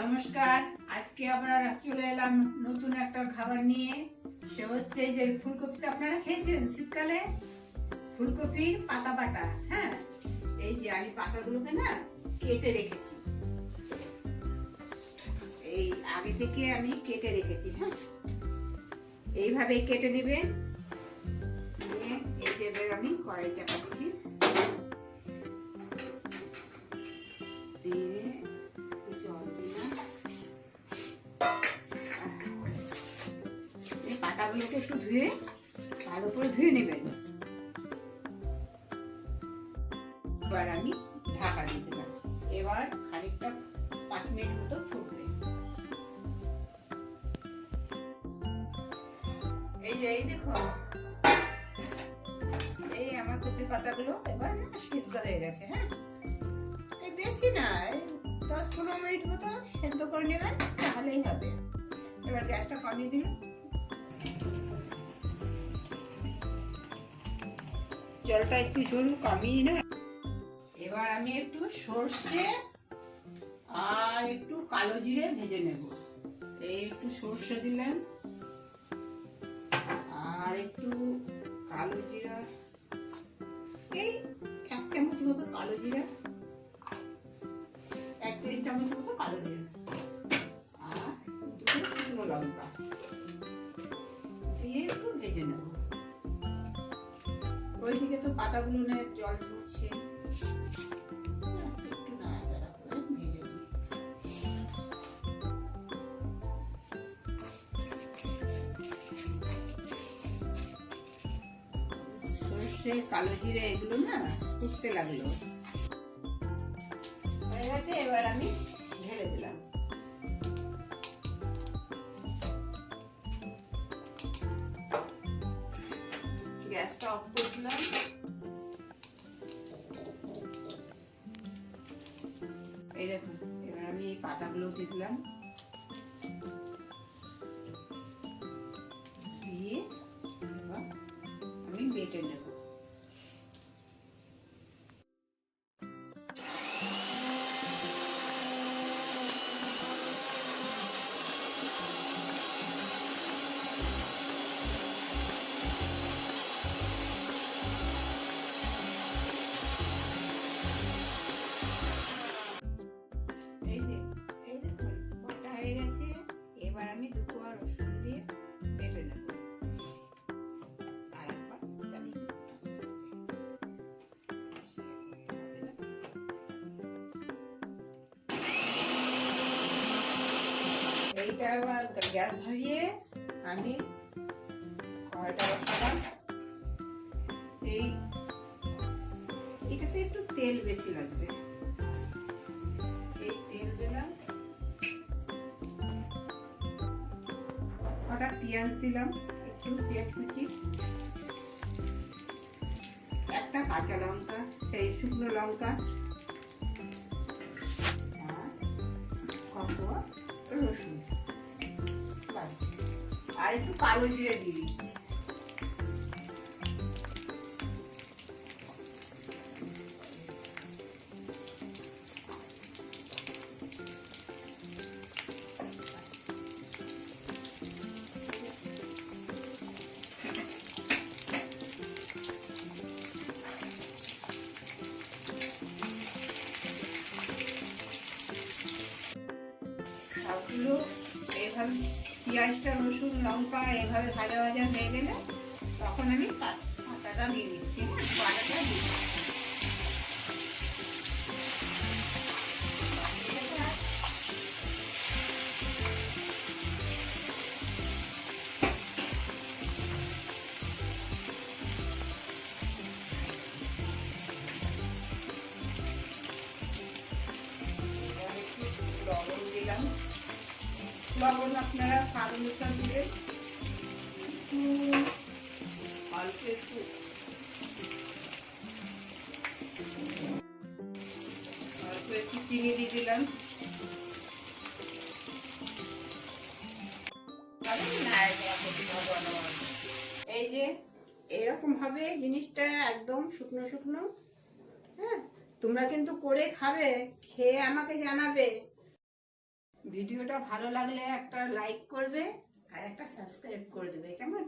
নমস্কার। আজকে আমরা চলে এলাম নতুন একটা খাবার নিয়ে। সে হচ্ছে যে ফুলকপিটা আপনারা খেয়েছেন শীতকালে? ফুলকপির পাতা বাটা হ্যাঁ? এই যে আমি পাতাগুলোকে না কেটে রেখেছি। এই আগে থেকে আমি কেটে রেখেছি হ্যাঁ? এইভাবে কেটে নেবেন। নিয়ে এই যে আমি কড়াই চাপাচ্ছি। এই একটু ধুয়ে ভালো করে ধুয়ে নেবেন এবার আমি ঢাকা দিয়ে দিলাম এবার খানিকটা পাঁচ মিনিট মতো ফুটবে। এই যে, এই দেখো। এই আমার কপির পাতাগুলো এবার সিদ্ধ হয়ে গেছে হ্যাঁ? এই বেশি না দশ পনেরো মিনিট মতো সেদ্ধ করে নেবেন, তাহলেই হবে। এবার গ্যাসটা কমিয়ে দিন। জলটা একটু ঝরু কমিয়ে না। এবার আমি একটু সর্ষে আর একটু কালো জিরে ভেজে নেব। এই একটু সর্ষে দিলাম। আর একটু কালো জিরা। এই এক চামচ মতো কালো জিরা। এক দেড় চামচ ওইদিকে তো পাতাগুলো জল ঝরছে। কালো জিরে এগুলো না ফুটতে লাগল। হয়ে গেছে, এবার আমি ঢেলে দিলাম। গ্যাসটা অফ করলাম এই দেখুন, এবার আমি এই পাতাগুলো দিয়ে দিলাম। দিয়ে আমি বেটে নেব। হয়ে গেছে। এবার আমি দু কোয়া রসুন দিয়ে বেটে নেব। আর। এইটা এবার গ্যাস ধরিয়ে আমি কড়াইটা বসালাম। এই, এটাতে একটু তেল বেশি লাগবে। কটা পেঁয়াজ দিলাম, একটু পেঁয়াজ কুচি, একটা কাঁচা লঙ্কা সেই শুকনো লঙ্কা রসুন। আর একটু কালো জিরে দিয়ে দিচ্ছি পেঁয়াজটা, রসুন, লঙ্কা এভাবে ভাজা ভাজা হয়ে গেলে তখন আমি পাতাটা দিয়ে দিচ্ছি পাতাটা দিয়ে দিচ্ছি। লবণ আপনারা স্বাদ অনুসার দিবেন। একটু অল্প একটু। অল্প একটু চিনি দিয়ে দিলাম। এই যে, এরকম ভাবে জিনিসটা একদম শুকনো শুকনো হ্যাঁ? তোমরা কিন্তু করে খাবে, খেয়ে আমাকে জানাবে। ভিডিওটা ভালো লাগলে একটা লাইক করবে আর একটা সাবস্ক্রাইব করে দেবে কেমন?